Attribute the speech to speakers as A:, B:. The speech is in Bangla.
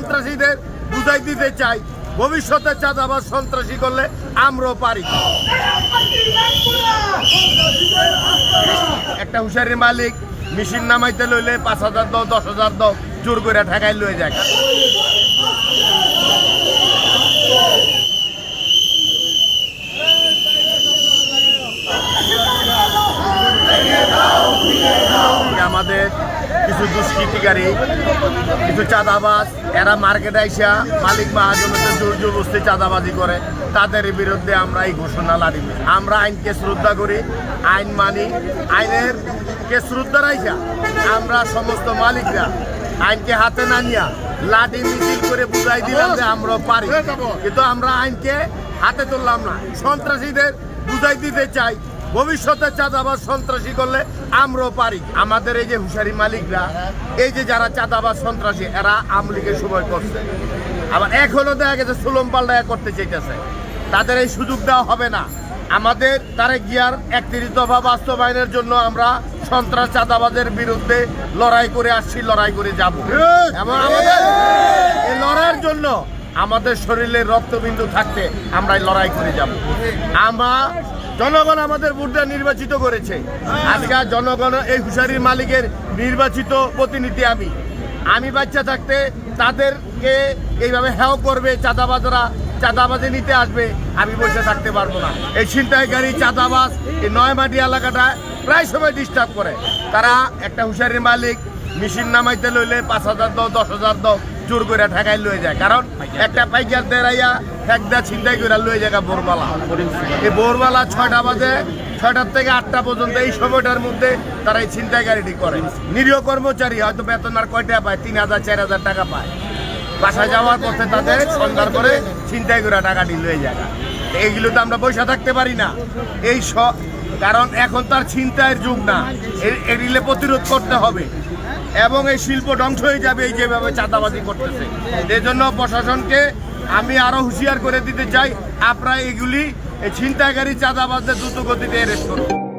A: সন্ত্রাসীদের বুঝাই দিতে চাই। ভবিষ্যতে চাঁদাবাজ সন্ত্রাসী করলে আমরাও পারি। একটা হুশারির মালিক মেশিন নামাইতে লইলে পাঁচ হাজার দাও, দশ হাজার দাও, জোর করে ঠেকাই লয়ে যায়। আমাদের কিছু দুষ্কৃতিকারী কিছু চাঁদাবাজ এরা মার্কেটে আইসা মালিক মহাজনদের জোর জবস্তি চাঁদাবাজি করে। তাদের বিরুদ্ধে আমরা এই ঘোষণা লাড়ি আমরা আইনকে শ্রদ্ধা করি আইন মানি আইনের কে শ্রদ্ধা রাইসা আমরা সমস্ত মালিকরা আইনকে হাতে না নিয়া লাঠি মিছিল করে বুঝাই দিলাম যে আমরা পারি। কিন্তু আমরা আইনকে হাতে তুললাম না সন্ত্রাসীদের বুঝাই দিতে চাই। ভবিষ্যতে চাঁদাবাজ সন্ত্রাসী করলে আমরাও পারি। আমাদের এই যে হুশারি মালিকরা এই যে যারা চাঁদাবাজ সন্ত্রাসী এরা আমলিগের সময় করছে। আবার এখনও দেখা গেছে সুলম পাল্টা করতে চাইতেছে। তাদের এই সুযোগ দেওয়া হবে না। আমাদের তারে গিয়ার একত্রিশ দফা বাস্তবায়নের জন্য আমরা সন্ত্রাস চাঁদাবাজের বিরুদ্ধে লড়াই করে আসছি লড়াই করে যাব। এবং আমাদের এই লড়াইয়ের জন্য আমাদের শরীরে রক্তবিন্দু থাকতে আমরা লড়াই করে যাব। আমরা জনগণ আমাদের ভোটটা নির্বাচিত করেছে। আজকে জনগণ এই হুশারির মালিকের নির্বাচিত প্রতিনিধি আমি। আমি বাচ্চা থাকতে তাদেরকে এইভাবে হেও করবে, চাঁদাবাজরা চাঁদাবাজে নিতে আসবে, আমি বসে থাকতে পারব না। এই ছিনতাইকারী চাঁদাবাজ এই নয়মাটি এলাকাটা প্রায় সময় ডিস্টার্ব করে। তারা একটা হুশারির মালিক, মেশিন নামাইতে লইলে পাঁচ হাজার দাও, দশ হাজার দাও জোর করে ঠেকাই লয়ে যায়। কারণ একটা পাইকার দেরাইয়া একটা ছিনতাই করে লয়ে যায় ভোরবেলা। এই ভোরবেলা ছয়টা বাজে ছয়টার থেকে আটটা পর্যন্ত এই সময়টার মধ্যে তারা এই ছিনতাইকারীটি করে। নিরীহ কর্মচারী হয়তো বেতন আর কয়টা পায়? তিন হাজার চার হাজার টাকা পায়। বাসায় যাওয়ার পথে তাদের সন্ধান করে ছিনতাই করে টাকাটি লয়ে যায় এইগুলো তো আমরা পয়সা থাকতে পারি না। এই স কারণ এখন তার ছিনতাইয়ের যুগ না। এগুলো প্রতিরোধ করতে হবে। এবং এই শিল্প ধ্বংস হয়ে যাবে এই যেভাবে চাঁদাবাজি করতেছে। এই জন্য প্রশাসনকে আমি আরও হুঁশিয়ার করে দিতে চাই, আপনারা এগুলি এই ছিনতাইকারী চাঁদাবাজদের দ্রুত গতিতে অ্যারেস্ট করুন।